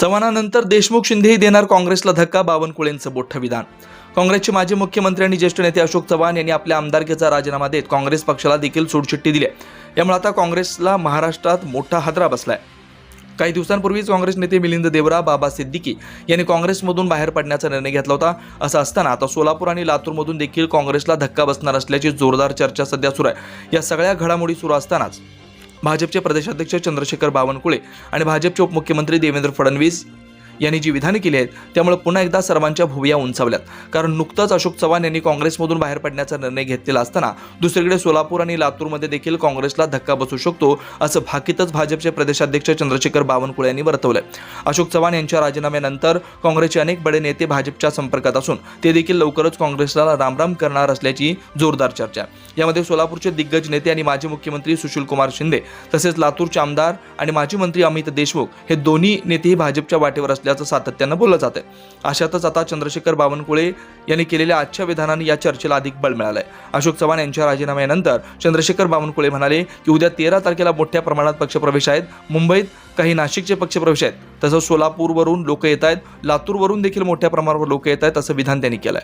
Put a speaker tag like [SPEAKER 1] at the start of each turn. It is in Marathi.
[SPEAKER 1] चव्हाणानंतर देशमुख शिंदेही देणार काँग्रेसला धक्का बावनकुळेंचं मोठं विधान. काँग्रेसचे माजी मुख्यमंत्री आणि ज्येष्ठ नेते अशोक चव्हाण यांनी आपल्या आमदारकीचा राजीनामा देत काँग्रेस पक्षाला देखील सोडचिठ्ठी दिली आहे. यामुळे आता काँग्रेसला महाराष्ट्रात मोठा हादरा बसलाय. काही दिवसांपूर्वीच काँग्रेस नेते मिलिंद देवरा बाबा सिद्दीकी यांनी काँग्रेसमधून बाहेर पडण्याचा निर्णय घेतला होता. असं असताना आता सोलापूर आणि लातूरमधून देखील काँग्रेसला धक्का बसणार असल्याची जोरदार चर्चा सध्या सुरू आहे. या सगळ्या घडामोडी सुरू असतानाच भाजपचे प्रदेशाध्यक्ष चंद्रशेखर बावनकुळे आणि भाजपचे उपमुख्यमंत्री देवेंद्र फडणवीस यांनी जी विधानं केली आहेत त्यामुळे पुन्हा एकदा सर्वांच्या भुवया उंचावल्यात. कारण नुकतंच अशोक चव्हाण यांनी काँग्रेसमधून बाहेर पडण्याचा निर्णय घेतलेला असताना दुसरीकडे सोलापूर आणि लातूरमध्ये देखील काँग्रेसला धक्का बसू शकतो असं भाकीतच भाजपचे प्रदेशाध्यक्ष चंद्रशेखर बावनकुळे यांनी वर्तवलंय. अशोक चव्हाण यांच्या राजीनाम्यानंतर काँग्रेसचे अनेक बडे नेते भाजपच्या संपर्कात असून ते देखील लवकरच काँग्रेसला रामराम करणार असल्याची जोरदार चर्चा यामध्ये सोलापूरचे दिग्गज नेते आणि माजी मुख्यमंत्री सुशीलकुमार शिंदे तसेच लातूरचे आमदार आणि माजी मंत्री अमित देशमुख हे दोन्ही नेतेही भाजपच्या वाटेवर असल्याचं सातत्यानं बोललं जात आहे. अशातच आता चंद्रशेखर बावनकुळे यांनी केलेल्या आजच्या विधानाने या चर्चेला अधिक बळ मिळालंय. अशोक चव्हाण यांच्या राजीनाम्यानंतर चंद्रशेखर बावनकुळे म्हणाले की उद्या तेरा तारखेला मोठ्या प्रमाणात पक्षप्रवेश आहेत. मुंबईत काही नाशिकचे पक्षप्रवेश आहेत. तसंच सोलापूरवरून लोक येत आहेत. लातूरवरून देखील मोठ्या प्रमाणावर लोक येत आहेत असं विधान त्यांनी केलंय.